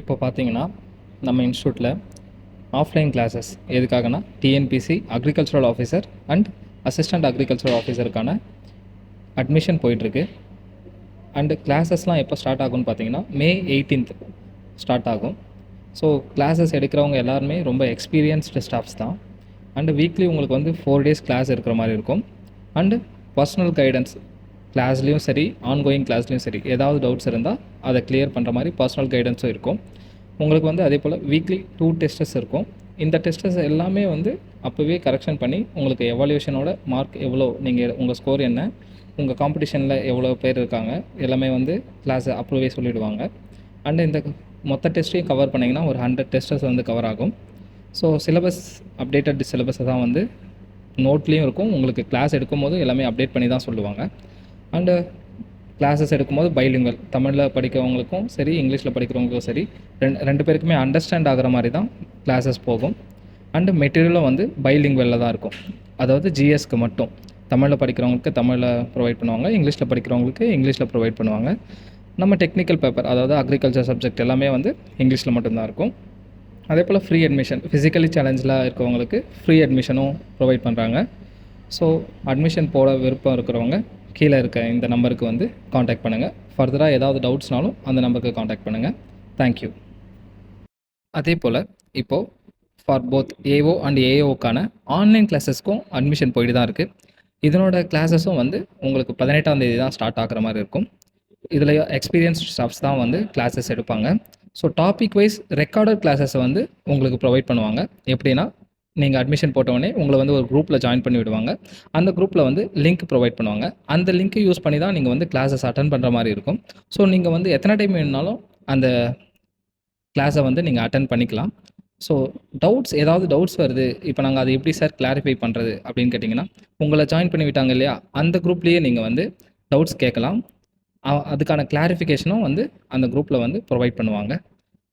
இப்போ பார்த்தீங்கன்னா நம்ம இன்ஸ்டியூட்டில் ஆஃப்லைன் கிளாஸஸ் எதுக்காகனா TNPSC agricultural officer and assistant agricultural ஆஃபீஸருக்கான admission போயிட்டுருக்கு. அண்டு கிளாஸஸ்லாம் எப்போ ஸ்டார்ட் ஆகும்னு பார்த்தீங்கன்னா மே எயிட்டீன்த் ஸ்டார்ட் ஆகும். ஸோ கிளாஸஸ் எடுக்கிறவங்க எல்லாருமே ரொம்ப எக்ஸ்பீரியன்ஸ்டு ஸ்டாஃப்ஸ் தான். அண்டு வீக்லி உங்களுக்கு வந்து ஃபோர் டேஸ் கிளாஸ் இருக்கிற மாதிரி இருக்கும். அண்டு பர்சனல் கைடன்ஸ் கிளாஸ்லேயும் சரி ஆன்கோயிங் கிளாஸ்லேயும் சரி ஏதாவது டவுட்ஸ் இருந்தால் அதை கிளியர் பண்ணுற மாதிரி பர்சனல் கைடன்ஸும் இருக்கும். உங்களுக்கு வந்து அதே போல் வீக்லி டூ டெஸ்டஸ் இருக்கும். இந்த டெஸ்டஸ் எல்லாமே வந்து அப்போவே கரெக்ஷன் பண்ணி உங்களுக்கு எவால்யூஷனோட மார்க் எவ்வளோ நீங்கள் உங்கள் ஸ்கோர் என்ன உங்கள் காம்படிஷனில் எவ்வளோ பேர் இருக்காங்க எல்லாமே வந்து கிளாஸை அப்ரூவே சொல்லிவிடுவாங்க அண்ட் இந்த மொத்த டெஸ்ட்டையும் கவர் பண்ணிங்கன்னா ஒரு ஹண்ட்ரட் டெஸ்டஸ் வந்து கவர் ஆகும். ஸோ சிலபஸ் அப்டேட்டட் சிலபஸை தான் வந்து நோட்லேயும் இருக்கும். உங்களுக்கு கிளாஸ் எடுக்கும்போது எல்லாமே அப்டேட் பண்ணி தான் சொல்லுவாங்க. அண்டு கிளாஸஸ் uh, எடுக்கும்போது பைலிங்கல் தமிழில் படிக்கிறவங்களுக்கும் சரி இங்கிலீஷில் படிக்கிறவங்களுக்கும் சரி ரெண்டு ரெண்டு பேருக்குமே அண்டர்ஸ்டாண்ட் ஆகிற மாதிரி தான் கிளாஸஸ் போகும் அண்டு மெட்டீரியலும் வந்து பைலிங்குவலில் தான் இருக்கும். அதாவது ஜிஎஸ்க்கு மட்டும். தமிழில் படிக்கிறவங்களுக்கு தமிழில் ப்ரொவைட் பண்ணுவாங்க இங்கிலீஷில் படிக்கிறவங்களுக்கு இங்கிலீஷில் ப்ரொவைட் பண்ணுவாங்க. நம்ம டெக்னிக்கல் பேப்பர் அதாவது அக்ரிகல்ச்சர் சப்ஜெக்ட் எல்லாமே வந்து இங்கிலீஷில் மட்டும்தான் இருக்கும். அதே போல் ஃப்ரீ அட்மிஷன் ஃபிசிக்கலி சேலஞ்சில் இருக்கவங்களுக்கு ஃப்ரீ அட்மிஷனும் ப்ரொவைட் பண்ணுறாங்க ஸோ அட்மிஷன் போட விருப்பம் இருக்கிறவங்க கீழே இருக்க இந்த நம்பருக்கு வந்து காண்டாக்ட் பண்ணுங்கள் ஃபர்தராக ஏதாவது டவுட்ஸ்னாலும் அந்த நம்பருக்கு காண்டாக்ட் பண்ணுங்கள் தேங்க்யூ அதே போல் இப்போது ஃபார் போத் ஏஓ அண்ட் ஏஓக்கான ஆன்லைன் கிளாஸஸ்க்கும் அட்மிஷன் போயிட்டு தான் இருக்குது இதனோட கிளாஸஸும் வந்து உங்களுக்கு பதினெட்டாம் தேதி தான் ஸ்டார்ட் ஆகிற மாதிரி இருக்கும். இதில் எக்ஸ்பீரியன்ஸ் ஸ்டாஃப்ஸ் தான் வந்து கிளாஸஸ் எடுப்பாங்க. ஸோ டாபிக் வைஸ் ரெக்கார்டட் கிளாஸஸை வந்து உங்களுக்கு ப்ரொவைட் பண்ணுவாங்க. எப்படின்னா நீங்கள் அட்மிஷன் போட்டவுடனே உங்களை வந்து ஒரு குரூப்பில் ஜாயின் பண்ணி விடுவாங்க. அந்த குரூப்பில் வந்து லிங்க் ப்ரொவைட் பண்ணுவாங்க. அந்த லிங்க்கை யூஸ் பண்ணி தான் நீங்கள் வந்து கிளாஸஸ் அட்டன் பண்ணுற மாதிரி இருக்கும். ஸோ நீங்கள் வந்து எத்தனை டைம் வேணுனாலும் அந்த கிளாஸை வந்து நீங்கள் அட்டன் பண்ணிக்கலாம். ஸோ டவுட்ஸ் ஏதாவது டவுட்ஸ் வருது இப்போ நாங்கள் அதை எப்படி சார் கிளாரிஃபை பண்ணுறது அப்படின்னு கேட்டிங்கன்னா உங்களை ஜாயின் பண்ணி விட்டாங்க இல்லையா அந்த குரூப்லேயே நீங்கள் வந்து டவுட்ஸ் கேட்கலாம். அதுக்கான கிளாரிஃபிகேஷனும் வந்து அந்த குரூப்பில் வந்து ப்ரொவைட் பண்ணுவாங்க.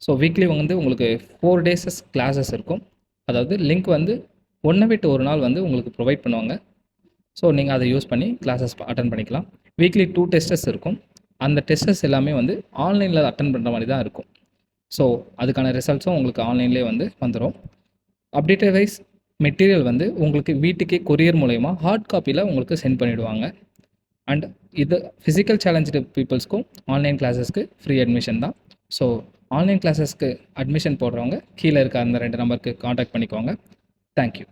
ஸோ வீக்லி வந்து உங்களுக்கு ஃபோர் டேஸஸ் கிளாஸஸ் இருக்கும். அதாவது லிங்க் வந்து ஒன்றை விட்டு ஒரு நாள் வந்து உங்களுக்கு ப்ரொவைட் பண்ணுவாங்க. ஸோ நீங்கள் அதை யூஸ் பண்ணி கிளாஸஸ் அட்டன் பண்ணிக்கலாம். வீக்லி டூ டெஸ்டஸ் இருக்கும். அந்த டெஸ்டஸ் எல்லாமே வந்து ஆன்லைனில் அட்டன் பண்ணுற மாதிரி தான் இருக்கும். ஸோ அதுக்கான ரிசல்ட்ஸும் உங்களுக்கு ஆன்லைன்லேயே வந்து வந்துடும் அப்டேட்டட் வைஸ் மெட்டீரியல் வந்து உங்களுக்கு வீட்டுக்கே கொரியர் மூலயமா ஹார்ட் காப்பியில் உங்களுக்கு சென்ட் பண்ணிவிடுவாங்க அண்ட் இது ஃபிசிக்கல் சேலஞ்சு பீப்புள்ஸ்க்கும் ஆன்லைன் கிளாஸஸ்க்கு ஃப்ரீ அட்மிஷன் தான். ஸோ ஆன்லைன் கிளாஸஸ்க்கு அட்மிஷன் போடுறவங்க கீழே இருக்க அந்த ரெண்டு நம்பருக்கு காண்டாக்ட் பண்ணிக்கோங்க. தேங்க்யூ